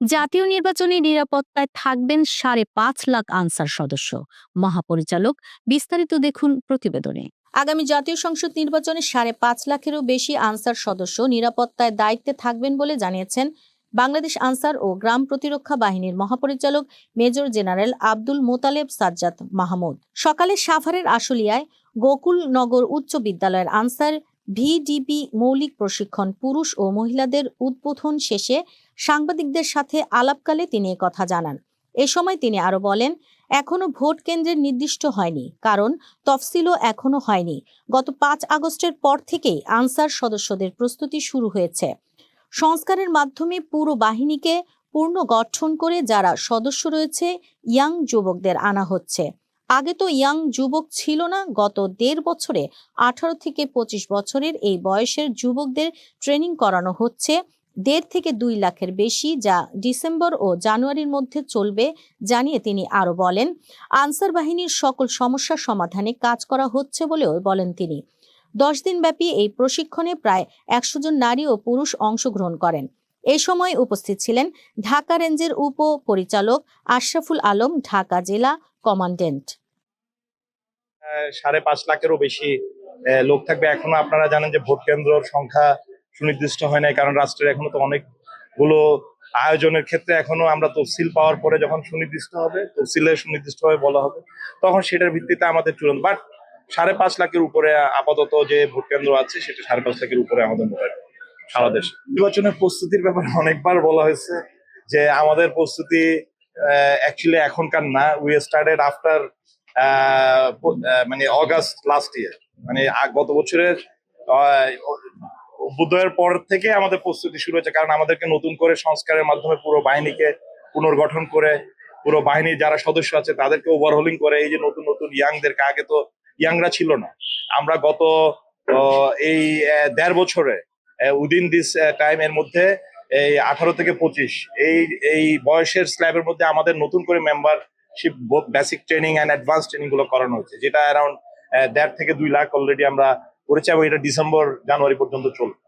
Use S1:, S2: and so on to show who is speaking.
S1: জাতীয় নির্বাচনী নিরাপত্তায় থাকবেন সাড়ে পাঁচ লাখ আনসার সদস্য। মহাপরিচালক, বিস্তারিত দেখুন প্রতিবেদনে। আগামী জাতীয় সংসদ নির্বাচনে সাড়ে পাঁচ লাখেরও বেশি আনসার সদস্য নিরাপত্তায় দায়িত্বে থাকবেন বলে জানিয়েছেন বাংলাদেশ আনসার ও গ্রাম প্রতিরক্ষা বাহিনীর মহাপরিচালক মেজর জেনারেল আব্দুল মোতালেব সাজ্জাদ মাহমুদ। সকালে সাভারের আশুলিয়ায় গোকুলনগর উচ্চ বিদ্যালয়ের আনসার ভিডিপি মৌলিক প্রশিক্ষণ পুরুষ ও মহিলাদের উদ্বোধন শেষে সাংবাদিকদের সাথে আলাপকালে তিনি কথা জানান। এ সময় তিনি আরও বলেন, এখনও ভোট কেন্দ্রের নির্দিষ্ট হয়নি, কারণ তফসিলও এখনও হয়নি। গত পাঁচ আগস্টের পর থেকেই আনসার সদস্যদের প্রস্তুতি শুরু হয়েছে। সংস্কারের মাধ্যমে পুরো বাহিনীকে পূর্ণ গঠন করে যারা সদস্য রয়েছে, ইয়াং যুবকদের আনা হচ্ছে। আগে তো ইয়াং যুবক ছিল না, গত দেড় বছরে আঠারো থেকে পঁচিশ বছরের এই বয়সের যুবকদের ট্রেনিং করানো হচ্ছে। দেড় থেকে দুই লাখের বেশি, যা ডিসেম্বর ও জানুয়ারির মধ্যে চলবে জানিয়ে তিনি আরও বলেন। আনসার বাহিনীর সকল সমস্যা সমাধানে কাজ করা হচ্ছে বলেও বলেন তিনি। দশ দিনব্যাপী এই প্রশিক্ষণে প্রায় একশো জন নারী ও পুরুষ অংশগ্রহণ করেন। এ সময় উপস্থিত ছিলেন ঢাকা রেঞ্জের উপ পরিচালক আশরাফুল আলম, ঢাকা জেলা কমান্ডেন্ট।
S2: সাড়ে পাঁচ লাখেরও বেশি লোক থাকবে। এখনও আপনারা জানেন যে ভোট কেন্দ্রর সংখ্যা সুনির্দিষ্ট হয় নাই, কারণ রাষ্ট্রের এখনও তো অনেকগুলো আয়োজনের ক্ষেত্রে এখনও আমরা তফসিল পাওয়ার পরে যখন সুনির্দিষ্ট হবে, তফসিলে সুনির্দিষ্টভাবে বলা হবে, তখন সেটার ভিত্তিতে আমাদের চূড়ান্ত, বাট সাড়ে পাঁচ লাখের উপরে আপাতত যে ভোট কেন্দ্র আছে, সেটা সাড়ে পাঁচ লাখের উপরে আমাদের মোটামুটি সারা দেশে। নির্বাচনের প্রস্তুতির ব্যাপারে অনেকবার বলা হয়েছে যে আমাদের প্রস্তুতি অ্যাকচুয়ালি এখনকার না উই স্টার্টেড আফটার মানে অগাস্ট লাস্ট ইয়ার মানে গত বছরের অভ্যুদয়ের পর থেকে আমাদের প্রস্তুতি শুরু হয়েছে, কারণ আমাদেরকে নতুন করে সংস্কারের মাধ্যমে পুরো বাহিনীকে পুনর্গঠন করে, পুরো বাহিনীর যারা সদস্য আছে তাদেরকে ওভারহোলিং করে, এই যে নতুন নতুন ইয়াংদেরকে আগে তো ইয়াংরা ছিল না। আমরা গত এই দেড় বছরে উইদিন দিস টাইম এর মধ্যে, এই আঠারো থেকে পঁচিশ, এই এই বয়সের স্ল্যাবের মধ্যে আমাদের নতুন করে membership basic training and advance ট্রেনিংগুলো করানো হচ্ছে, যেটা অ্যারাউন্ড দেড় থেকে দুই লাখ অলরেডি আমরা করেছি এবং এটা ডিসেম্বর জানুয়ারি পর্যন্ত চলবে।